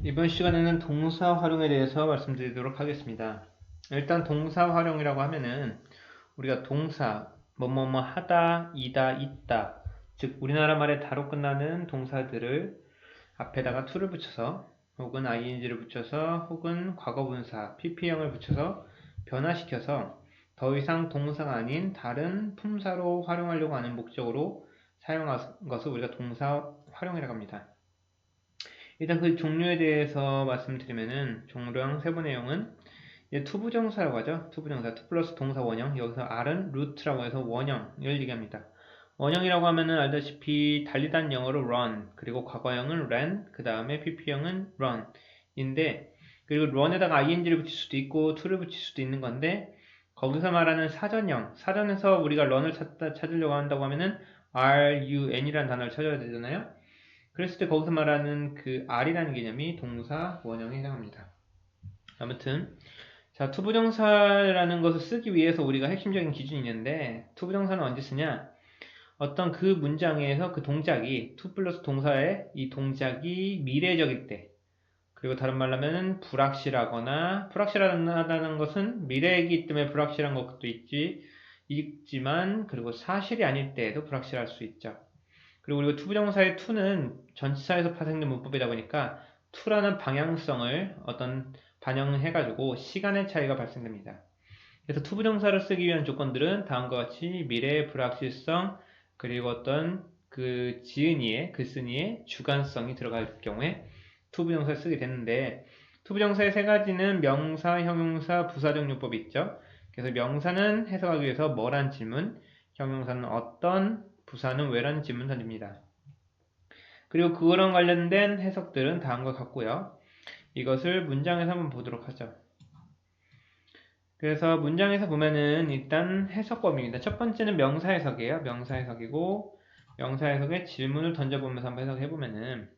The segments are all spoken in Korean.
이번 시간에는 동사 활용에 대해서 말씀드리도록 하겠습니다. 일단 동사 활용이라고 하면은 우리가 동사 뭐뭐뭐 하다, 이다, 있다 즉 우리나라 말에 다로 끝나는 동사들을 앞에다가 to를 붙여서 혹은 ing를 붙여서 혹은 과거분사 pp형을 붙여서 변화시켜서 더 이상 동사가 아닌 다른 품사로 활용하려고 하는 목적으로 사용한 것을 우리가 동사 활용이라고 합니다. 일단 그 종류에 대해서 말씀드리면은 종류형 세부 내용은 투부정사라고 하죠. 투부정사, 투 플러스 동사 원형. 여기서 R은 루트라고 해서 원형을 얘기합니다. 원형이라고 하면은 알다시피 달리다는 영어로 run, 그리고 과거형은 ran, 그 다음에 pp형은 run. 인데, 그리고 run에다가 ing를 붙일 수도 있고, to를 붙일 수도 있는 건데, 거기서 말하는 사전형, 사전에서 우리가 run을 찾다, 찾으려고 한다고 하면은 run이라는 단어를 찾아야 되잖아요. 그랬을 때 거기서 말하는 그 R이라는 개념이 동사 원형에 해당합니다. 아무튼 자 투부정사라는 것을 쓰기 위해서 우리가 핵심적인 기준이 있는데 투부정사는 언제 쓰냐? 어떤 그 문장에서 그 동작이 투 플러스 동사의 이 동작이 미래적일 때 그리고 다른 말로 하면 불확실하거나 불확실하다는 것은 미래이기 때문에 불확실한 것도 있지 있지만 그리고 사실이 아닐 때에도 불확실할 수 있죠. 그리고 우리가 투부정사의 투는 전치사에서 파생된 문법이다 보니까 투라는 방향성을 어떤 반영해가지고 시간의 차이가 발생됩니다. 그래서 투부정사를 쓰기 위한 조건들은 다음과 같이 미래의 불확실성 그리고 어떤 그 지은이의 글쓴이의 주관성이 들어갈 경우에 투부정사를 쓰게 되는데 투부정사의 세 가지는 명사, 형용사, 부사적 용법이 있죠. 그래서 명사는 해석하기 위해서 뭐란 질문, 형용사는 어떤 부사는 왜라는 질문 던집니다. 그리고 그거랑 관련된 해석들은 다음과 같고요. 이것을 문장에서 한번 보도록 하죠. 그래서 문장에서 보면은 일단 해석법입니다. 첫 번째는 명사 해석이에요. 명사 해석이고 명사 해석에 질문을 던져보면서 한번 해석해 보면은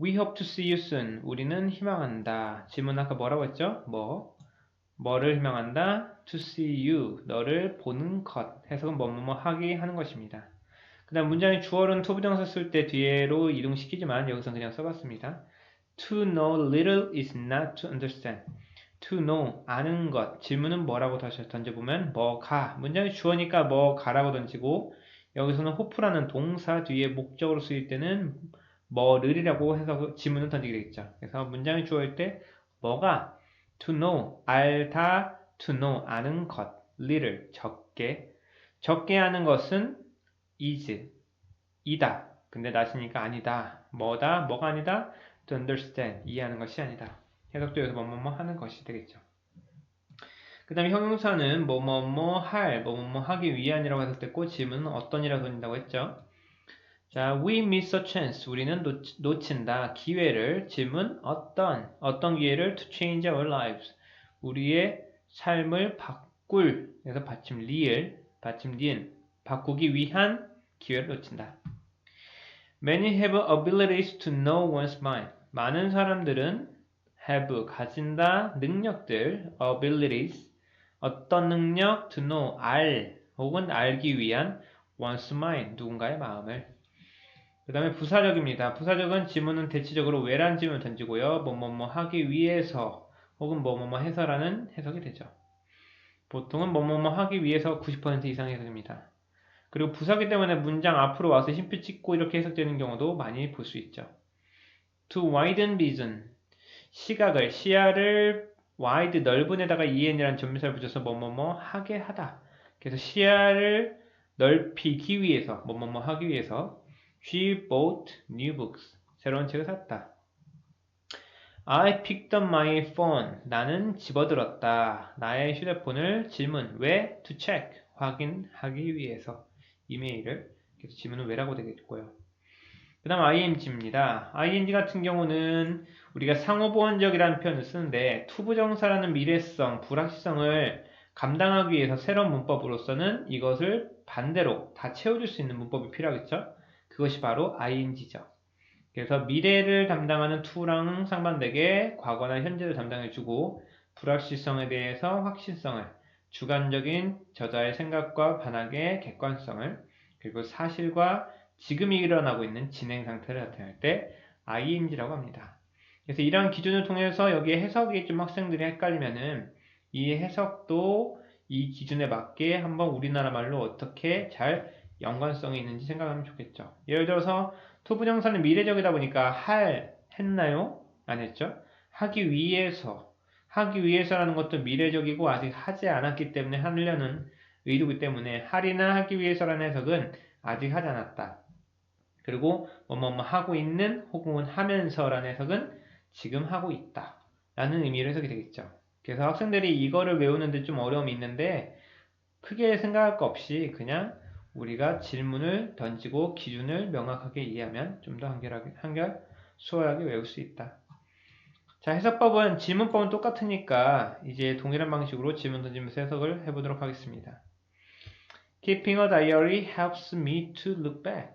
We hope to see you soon. 우리는 희망한다. 질문 아까 뭐라고 했죠? 뭐? 뭐를 희망한다? To see you. 너를 보는 것. 해석은 뭐뭐뭐 하기 하는 것입니다. 그 다음 문장의 주어는 투부정사 쓸 때 뒤에로 이동시키지만 여기서 그냥 써봤습니다. To know little is not to understand. To know, 아는 것. 질문은 뭐라고 다시 던져보면 뭐가. 문장의 주어니까 뭐가라고 던지고 여기서는 호프라는 동사 뒤에 목적으로 쓰일 때는 뭐를이라고 해서 질문을 던지게 되겠죠. 그래서 문장의 주어일 때 뭐가 to know, 알다, to know, 아는 것, little, 적게. 적게 아는 것은 is, 이다. 근데 나시니까 아니다. 뭐다, 뭐가 아니다, to understand, 이해하는 것이 아니다. 해석도에서 뭐뭐뭐 하는 것이 되겠죠. 그 다음에 형용사는 뭐뭐뭐 할, 뭐뭐뭐 하기 위한이라고 해석됐고 질문은 어떤이라고 던진다고 했죠. 자, we miss a chance. 우리는 놓치, 는다 기회를. 질문, 어떤, 어떤 기회를 to change our lives. 우리의 삶을 바꿀. 그래서 받침 리을, 받침 니은. 바꾸기 위한 기회를 놓친다. Many have abilities to know one's mind. 많은 사람들은 have, 가진다, 능력들, abilities. 어떤 능력, to know, 알, 혹은 알기 위한 one's mind, 누군가의 마음을. 그 다음에 부사적입니다. 부사적은 지문은 대체적으로 왜란 지문을 던지고요. 뭐뭐뭐 하기 위해서 혹은 뭐뭐뭐 해서라는 해석이 되죠. 보통은 뭐뭐뭐 하기 위해서 90% 이상 해석입니다. 그리고 부사기 때문에 문장 앞으로 와서 힘표 찍고 이렇게 해석되는 경우도 많이 볼 수 있죠. To widen vision 시각을 시야를 wide 넓은에다가 en이라는 전미사를 붙여서 뭐뭐뭐 하게 하다. 그래서 시야를 넓히기 위해서 뭐뭐뭐 하기 위해서 She bought new books. 새로운 책을 샀다. I picked up my phone. 나는 집어들었다. 나의 휴대폰을 질문 왜? To check. 확인하기 위해서 이메일을 그래서 질문은 왜라고 되겠고요. 그 다음 ing입니다. ing 같은 경우는 우리가 상호보완적이라는 표현을 쓰는데 투부정사라는 미래성, 불확실성을 감당하기 위해서 새로운 문법으로서는 이것을 반대로 다 채워줄 수 있는 문법이 필요하겠죠. 그것이 바로 ing죠. 그래서 미래를 담당하는 to랑 상반되게 과거나 현재를 담당해주고 불확실성에 대해서 확실성을 주관적인 저자의 생각과 반학의 객관성을 그리고 사실과 지금 일어나고 있는 진행 상태를 나타낼 때 ing라고 합니다. 그래서 이런 기준을 통해서 여기에 해석이 좀 학생들이 헷갈리면은 이 해석도 이 기준에 맞게 한번 우리나라 말로 어떻게 잘 연관성이 있는지 생각하면 좋겠죠. 예를 들어서 투부정사는 미래적이다 보니까 할 했나요? 안 했죠? 하기 위해서 하기 위해서라는 것도 미래적이고 아직 하지 않았기 때문에 하려는 의도기 때문에 할이나 하기 위해서라는 해석은 아직 하지 않았다. 그리고 뭐뭐뭐 하고 있는 혹은 하면서라는 해석은 지금 하고 있다. 라는 의미로 해석이 되겠죠. 그래서 학생들이 이거를 외우는데 좀 어려움이 있는데 크게 생각할 거 없이 그냥 우리가 질문을 던지고 기준을 명확하게 이해하면 좀 더 한결하게, 한결 수월하게 외울 수 있다. 자, 해석법은 질문법은 똑같으니까 이제 동일한 방식으로 질문 던지면서 해석을 해보도록 하겠습니다. Keeping a diary helps me to look back.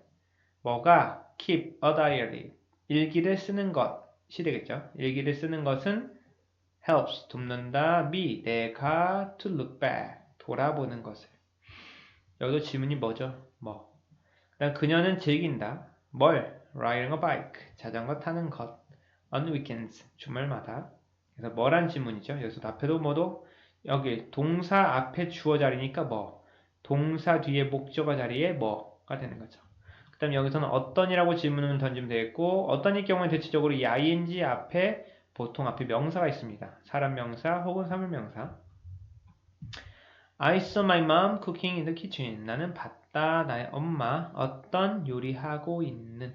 뭐가 keep a diary 일기를 쓰는 것이 되겠죠. 일기를 쓰는 것은 helps 돕는다 me 내가 to look back 돌아보는 것을 여기도 질문이 뭐죠? 뭐 그다음 그녀는 즐긴다 뭘 riding a bike 자전거 타는 것 on weekends 주말마다 그래서 뭐란 질문이죠. 여기서 앞에도 뭐도 여기 동사 앞에 주어 자리니까 뭐 동사 뒤에 목적어 자리에 뭐가 되는 거죠. 그 다음 여기서는 어떤이라고 질문을 던지면 되겠고 어떤일 경우에 대체적으로 이 ing 앞에 보통 앞에 명사가 있습니다. 사람 명사 혹은 사물 명사. I saw my mom cooking in the kitchen. 나는 봤다 나의 엄마 어떤 요리하고 있는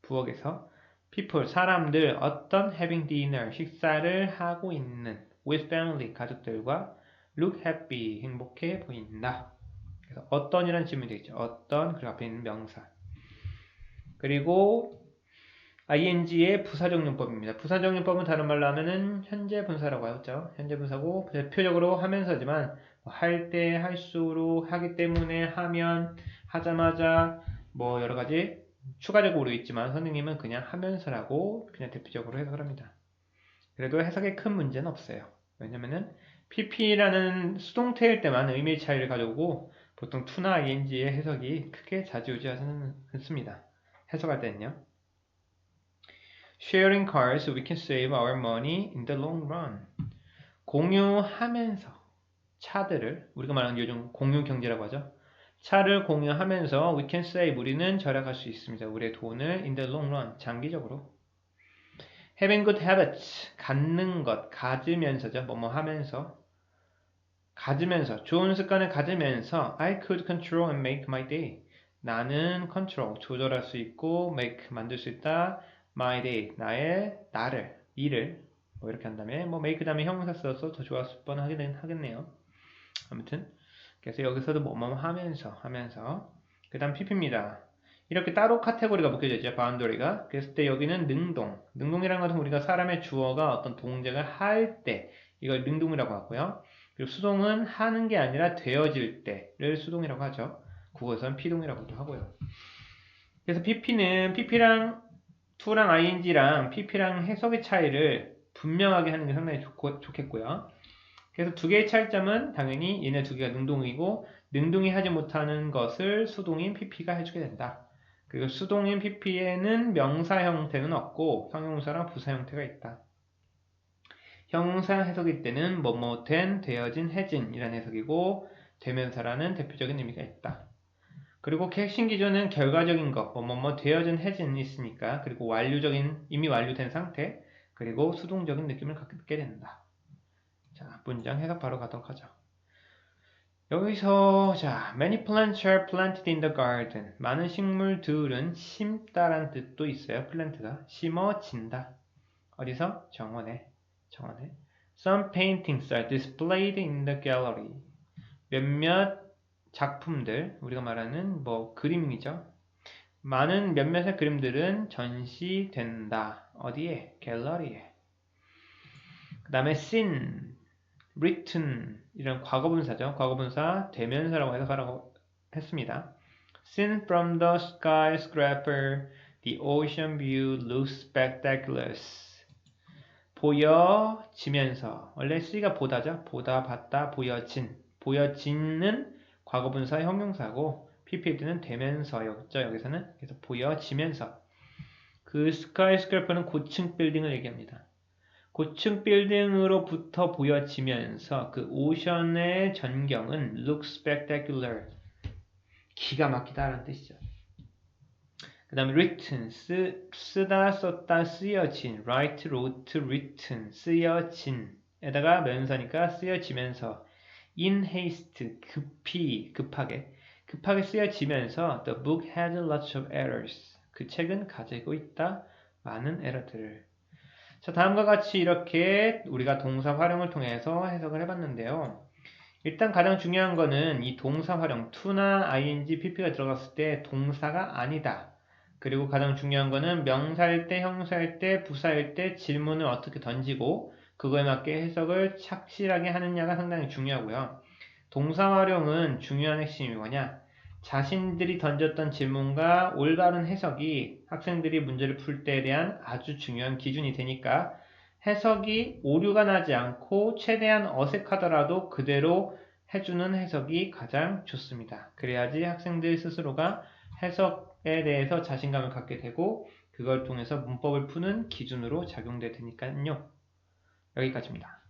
부엌에서 people 사람들 어떤 having dinner 식사를 하고 있는 with family 가족들과 look happy 행복해 보인다. 그래서 어떤이라는 질문이 되겠죠. 어떤 그리고 앞에 있는 명사. 그리고 ing의 부사적용법입니다. 부사적용법은 다른 말로 하면은 현재 분사라고 하죠. 현재 분사고 대표적으로 하면서지만 뭐할 때, 할수록, 하기 때문에, 하면, 하자마자 뭐 여러 가지 추가적으로 있지만 선생님은 그냥 하면서라고 그냥 대표적으로 해석을 합니다. 그래도 해석에 큰 문제는 없어요. 왜냐면은 pp라는 수동태일 때만 의미의 차이를 가져오고 보통 to나 ing의 해석이 크게 좌지우지하지는 않습니다. 해석할 때는요. Sharing cars, we can save our money in the long run. 공유하면서 차들을 우리가 말하는 요즘 공유 경제라고 하죠. 차를 공유하면서 we can save 우리는 절약할 수 있습니다. 우리의 돈을 in the long run 장기적으로. Having good habits 갖는 것 가지면서죠. 뭐뭐 하면서 가지면서 좋은 습관을 가지면서 I could control and make my day. 나는 control 조절할 수 있고 make 만들 수 있다. My day 나의 나를 일을 뭐 이렇게 한 다음에 뭐 make 다음에 형용사 써서 더 좋았을 뻔 하긴 하겠네요. 아무튼 그래서 여기서도 뭐뭐 하면서 하면서 그 다음 pp입니다. 이렇게 따로 카테고리가 묶여져 있죠. 바운더리가. 그랬을 때 여기는 능동. 능동이라는 것은 우리가 사람의 주어가 어떤 동작을 할 때 이걸 능동이라고 하고요. 그리고 수동은 하는 게 아니라 되어질 때를 수동이라고 하죠. 국어에서는 피동이라고도 하고요. 그래서 pp는 pp랑 to랑 ing랑 pp랑 해석의 차이를 분명하게 하는 게 상당히 좋고, 좋겠고요. 그래서 두 개의 차이점은 당연히 얘네 두 개가 능동이고 능동이 하지 못하는 것을 수동인 pp가 해주게 된다. 그리고 수동인 pp에는 명사 형태는 없고 형용사랑 부사 형태가 있다. 형용사 해석일 때는 뭐뭐 된, 되어진, 해진 이라는 해석이고 되면서라는 대표적인 의미가 있다. 그리고 핵심 기준은 결과적인 것, 뭐뭐뭐 되어진, 해진이 있으니까 그리고 완료적인, 이미 완료된 상태 그리고 수동적인 느낌을 갖게 된다. 자, 문장 해석 바로 가도록 하죠. 여기서 자, many plants are planted in the garden. 많은 식물들은 심다란 뜻도 있어요. 플랜트가 심어진다. 어디서? 정원에. 정원에. Some paintings are displayed in the gallery. 몇몇 작품들, 우리가 말하는 뭐 그림이죠. 많은 몇몇의 그림들은 전시된다. 어디에? 갤러리에. 그 다음에 seen, written 이런 과거분사죠. 과거분사 대면사라고 해석하라고 했습니다. Seen from the skyscraper, the ocean view looks spectacular. 보여지면서 원래 C가 보다죠. 보다, 봤다, 보여진. 보여진은 과거분사 형용사고 PPT는 되면서 였죠. 여기서는 그래서 보여지면서 그 스카이스크래퍼는 고층 빌딩을 얘기합니다. 고층 빌딩으로부터 보여지면서 그 오션의 전경은 look spectacular. 기가 막히다라는 뜻이죠. 그 다음에 written, 쓰, 쓰다, 썼다, 쓰여진, write, wrote, written, 쓰여진 에다가 면서니까 쓰여지면서 in haste, 급히, 급하게 급하게 쓰여지면서 the book has lots of errors. 그 책은 가지고 있다 많은 에러들을. 자, 다음과 같이 이렇게 우리가 동사 활용을 통해서 해석을 해봤는데요. 일단 가장 중요한 거는 이 동사 활용 to나 ing, pp가 들어갔을 때 동사가 아니다. 그리고 가장 중요한 거는 명사일 때, 형사일 때, 부사일 때 질문을 어떻게 던지고 그거에 맞게 해석을 착실하게 하느냐가 상당히 중요하고요. 동사 활용은 중요한 핵심이 뭐냐? 자신들이 던졌던 질문과 올바른 해석이 학생들이 문제를 풀 때에 대한 아주 중요한 기준이 되니까 해석이 오류가 나지 않고 최대한 어색하더라도 그대로 해주는 해석이 가장 좋습니다. 그래야지 학생들 스스로가 해석에 대해서 자신감을 갖게 되고 그걸 통해서 문법을 푸는 기준으로 작용될 테니까요. 여기까지입니다.